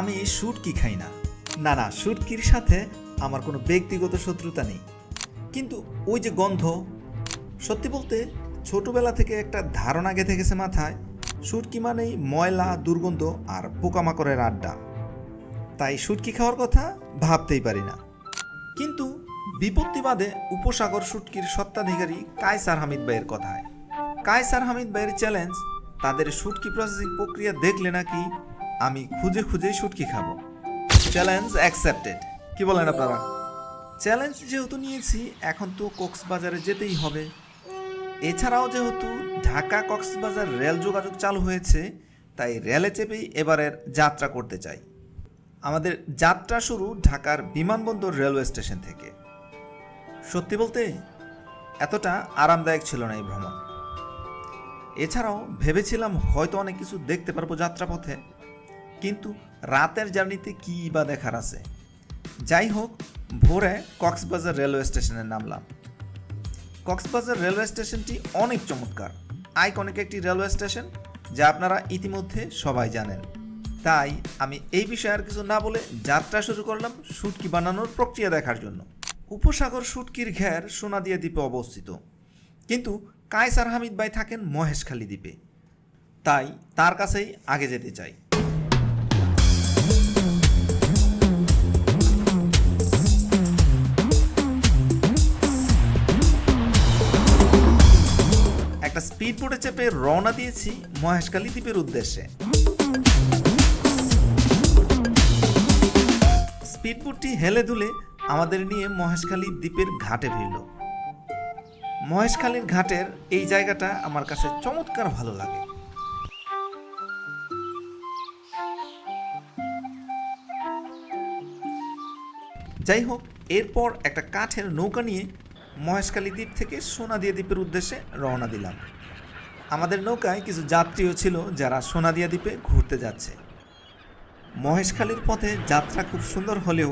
আমি শুটকি খাই না। না না, শুটকির সাথে আমার কোনো ব্যক্তিগত শত্রুতা নেই। কিন্তু ওই যে গন্ধ, সত্যি বলতে ছোটবেলা থেকে একটা ধারণা গেঁথে গেছে মাথায়, শুটকি মানেই ময়লা, দুর্গন্ধ আর পোকামাকড়ের আড্ডা। তাই শুটকি খাওয়ার কথা ভাবতেই পারি না। কিন্তু বিপত্তিবাদে উপসাগর শুটকির সত্ত্বাধিকারী কায়সার হামিদ ভাইয়ের কথায়। কায়সার হামিদ ভাইয়ের চ্যালেঞ্জ তাদের শুটকি প্রসেসিং প্রক্রিয়া দেখলে নাকি আমি খুঁজে খুঁজেই শুটকি খাব। চ্যালেঞ্জ অ্যাকসেপ্টেড কি বলেন আপনারা? চ্যালেঞ্জ যেহেতু নিয়েছি, এখন তো কক্সবাজারে যেতেই হবে। এছাড়াও যেহেতু ঢাকা কক্সবাজার রেল যোগাযোগ চালু হয়েছে, তাই রেলে চেপেই এবারের যাত্রা করতে চাই। আমাদের যাত্রা শুরু ঢাকার বিমানবন্দর রেলওয়ে স্টেশন থেকে। সত্যি বলতে, এতটা আরামদায়ক ছিল না এই ভ্রমণ। এছাড়াও ভেবেছিলাম হয়তো অনেক কিছু দেখতে পারব যাত্রাপথে। কিন্তু রাতের জার্নিতে কী বা দেখার আছে? যাই হোক ভোরে কক্সবাজার রেলওয়ে স্টেশনে নামলাম। কক্সবাজার রেলওয়ে স্টেশনটি অনেক চমৎকার। আইকনিক একটি রেলওয়ে স্টেশন, যা আপনারা ইতিমধ্যে সবাই জানেন। তাই আমি এই বিষয়ে আর কিছু না বলে যাত্রা শুরু করলাম শুটকি বানানোর প্রক্রিয়া দেখার জন্য। উপসাগর শুটকির ঘের সোনাদিয়া দ্বীপে অবস্থিত। কিন্তু কায়সার হামিদ ভাই থাকেন মহেশখালী দ্বীপে। তাই তার কাছেই আগে যেতে চাই। একটা স্পিড বোটে চেপে রওনা দিয়েছি মহেশখালী দ্বীপের উদ্দেশ্যে। স্পিড বোটটি হেলে দুলে আমাদের নিয়ে মহেশখালী দ্বীপের ঘাটে ভিড়ল। মহেশখালীর ঘাটের এই জায়গাটা আমার কাছে চমৎকার ভালো লাগে। যাই হোক, এরপর একটা কাঠের নৌকা নিয়ে মহেশখালী দ্বীপ থেকে সোনাদিয়া দ্বীপের উদ্দেশ্যে রওনা দিলাম। আমাদের নৌকায় কিছু যাত্রীও ছিল যারা সোনাদিয়া দ্বীপে ঘুরতে যাচ্ছে। মহেশখালীর পথে যাত্রা খুব সুন্দর হলেও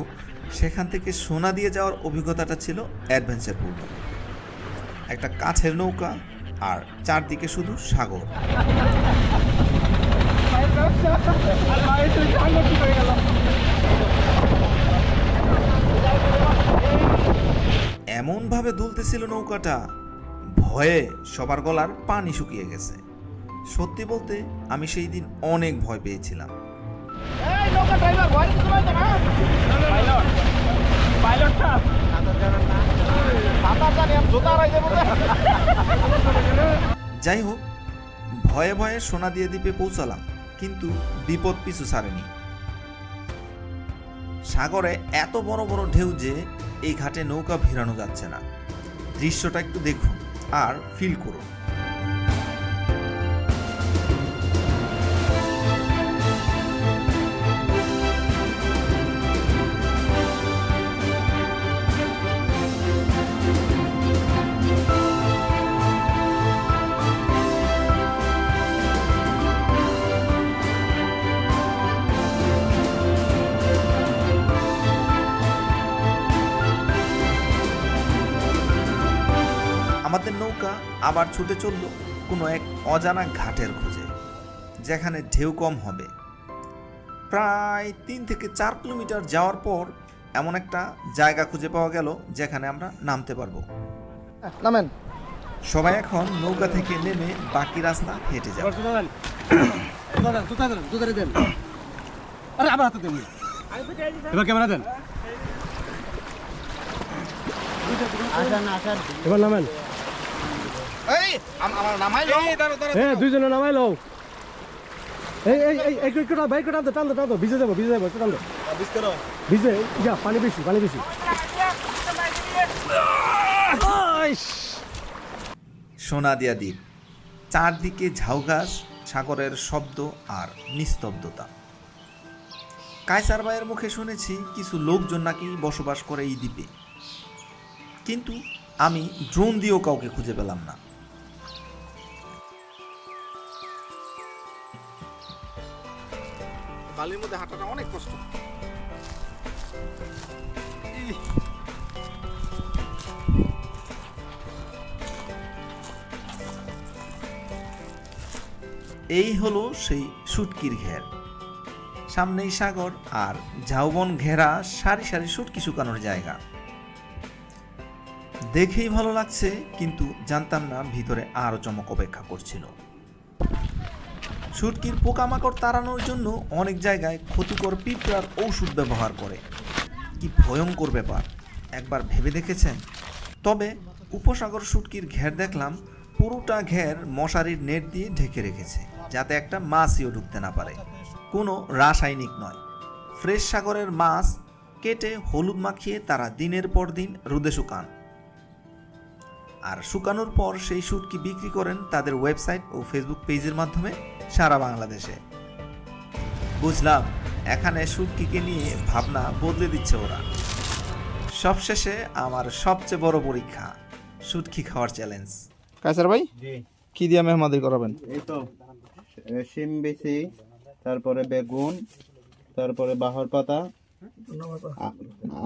সেখান থেকে সোনা দিয়ে যাওয়ার অভিজ্ঞতাটা ছিল অ্যাডভেঞ্চারপূর্ণ। একটা কাছের নৌকা আর চারদিকে শুধু সাগর। এমনভাবে দুলতেছিল নৌকাটা ভয়ে সবার গলার পানি শুকিয়ে গেছে। সত্যি বলতে আমি সেই দিন অনেক ভয় পেয়েছিলাম। যাই হোক ভয়ে ভয়ে সোনা দিয়ে দ্বীপে পৌঁছালাম কিন্তু বিপদ পিছু ছাড়েনি। সাগরে এত বড় বড় ঢেউ যে এই ঘাটে নৌকা ভিড়ানো যাচ্ছে না। দৃশ্যটা একটু দেখুন। আর ফিল করুন। আমাদের নৌকা আবার ছুটে চলল কোনো এক অজানা ঘাটের খোঁজে যেখানে ঢেউ কম হবে। প্রায় তিন থেকে চার কিলোমিটার যাওয়ার পর এমন একটা জায়গা খুঁজে পাওয়া গেল যেখানে আমরা নামতে পারব। নামেন। সবাই এখন নৌকা থেকে নেমে বাকি রাস্তা হেঁটে যাবে। এবার ক্যামেরা দেন। এবার নামেন। এই আম- আমার নামাই লো এ দুইজনে নামাই লও। এই এই এই একটু একটু বাইক টান দে টান ভিজে যাব ভিজে যাব একটু টান ভিজে যা পানি বেশি পানি বেশি। সোনাদিয়া দ্বীপ চারদিকে ঝাউগাছ সাগরের শব্দ আর নিস্তব্ধতা। কায়সার ভাইয়ের মুখে শুনেছি কিছু লোকজন নাকি বসবাস করে এই দ্বীপে। কিন্তু আমি ড্রোন দিয়েও কাউকে খুঁজে পেলাম না। বালির মধ্যে হাঁটাটা অনেক কষ্ট। এই হলো সেই শুটকির ঘের। সামনেই সাগর আর ঝাউবন ঘেরা সারি সারি শুটকি শুকানোর জায়গা। দেখেই ভালো লাগছে, কিন্তু জানতাম না ভিতরে আরও চমক অপেক্ষা করছিল। শুটকির পোকামাকড় তাড়ানোর জন্য অনেক জায়গায় ক্ষতিকর পিঁপড়ার ঔষধ ব্যবহার করে। কি ভয়ঙ্কর ব্যাপার, একবার ভেবে দেখেছেন? তবে উপসাগর শুটকির ঘের দেখলাম, পুরোটা ঘের মশারির নেট দিয়ে ঢেকে রেখেছে, যাতে একটা মাছইও ঢুকতে না পারে। কোনো রাসায়নিক নয়। ফ্রেশ সাগরের মাছ কেটে হলুদ মাখিয়ে তারা দিনের পর দিন রোদে শুকান। আর শুকানোর পর সেই শুটকি বিক্রি করেন তাদের ওয়েবসাইট ও ফেসবুক পেজের মাধ্যমে সারা বাংলাদেশে। বুঝলাম এখানে শুটকিকে নিয়ে ভাবনা বদলে দিচ্ছে ওরা। সবশেষে আমার সবচেয়ে বড় পরীক্ষা শুটকি খাওয়ার চ্যালেঞ্জ কায়সার ভাই? জি। কি দিয়ে মেহমাদি করাবেন? এই তো শিম বেশি তারপরে বেগুন তারপরে বাহর পাতা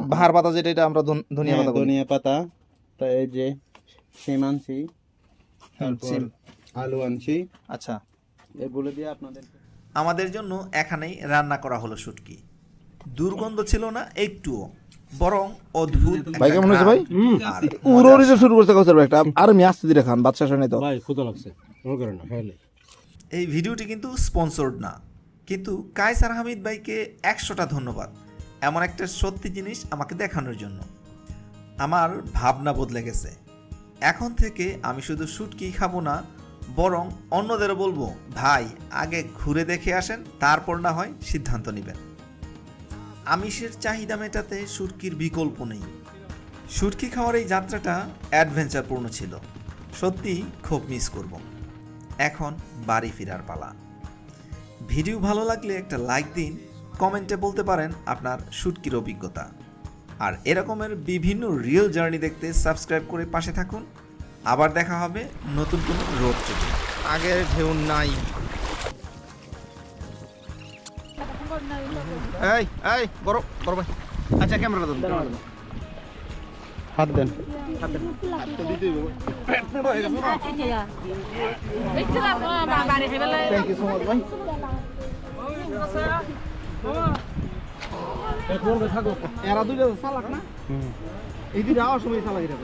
বাহার পাতা যেটা এটা আমরা ধনিয়া হ্যাঁ, পাতা ধনিয়া পাতা তা এই যে আনছি তারপর আলু আনছি আচ্ছা। এগুলো দিয়ে আপনাদের আমাদের জন্য এখানেই রান্না করা হলো শুটকি। দুর্গন্ধ ছিল না একটুও। বরং অদ্ভুত ভাই কেমন হয়েছে ভাই? যে শুরু করছে ভাই একটা আর আমি আসতে দিলে খান বাচ্চা শুনে তো। ভাই ক্ষুদা লাগছে। না খাইলে এই ভিডিওটি কিন্তু স্পন্সর্ড না। কিন্তু কায়সার হামিদ ভাইকে একশোটা ধন্যবাদ। এমন একটা সত্যি জিনিস আমাকে দেখানোর জন্য। আমার ভাবনা বদলে গেছে। এখন থেকে আমি শুধু শুটকি খাব না, বরং অন্যদেরও বলব, ভাই, আগে ঘুরে দেখে আসেন, তারপর না হয় সিদ্ধান্ত নেবেন। আমিষের চাহিদা মেটাতে শুটকির বিকল্প নেই। শুটকি খাওয়ার এই যাত্রাটা অ্যাডভেঞ্চারপূর্ণ ছিল। সত্যি খুব মিস করব। এখন বাড়ি ফেরার পালা। ভিডিও ভালো লাগলে একটা লাইক দিন, কমেন্টে বলতে পারেন আপনার শুটকির অভিজ্ঞতা। আর এরকমের বিভিন্ন রিয়েল জার্নি দেখতে সাবস্ক্রাইব করে পাশে থাকুন। আবার দেখা হবে নতুন কোনো রোড ট্রিপে আগের ঢেউ নাই। এই এই বড় বড় ভাই। আচ্ছা ক্যামেরা দেন ক্যামেরা দেন হাত দেন। থ্যাংক ইউ সো মাচ ভাই এরা দুইটা চালাক না? এই দুইটা আওয়ার সময় চালাক এটা।